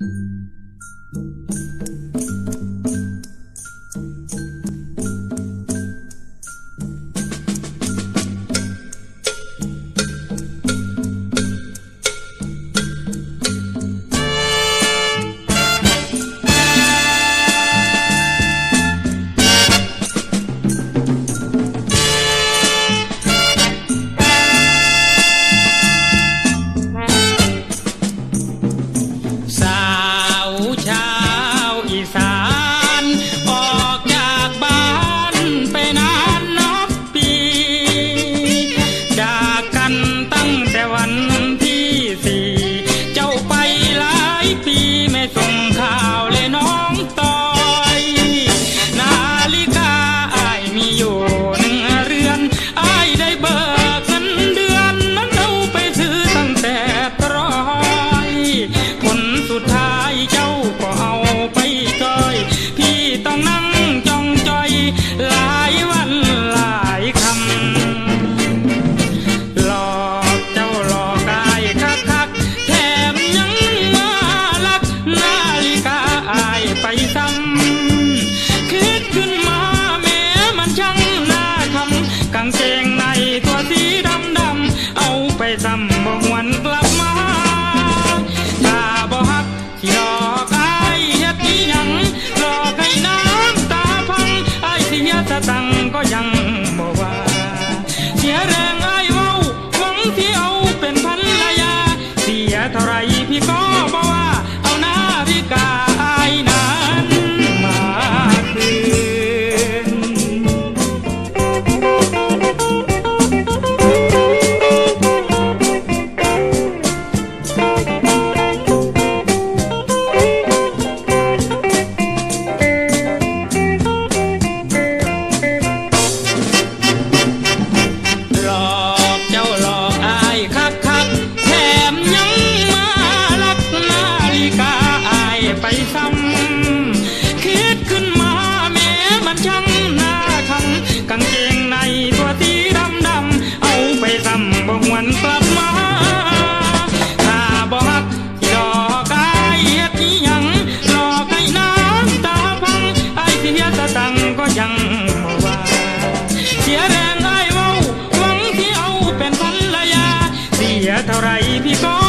Música quizás. ก็ยังบ่ว่าเสียแรงไอ้เว้าหวังที่เอาเป็นภรรยาเสียเท่าไรพี่ก็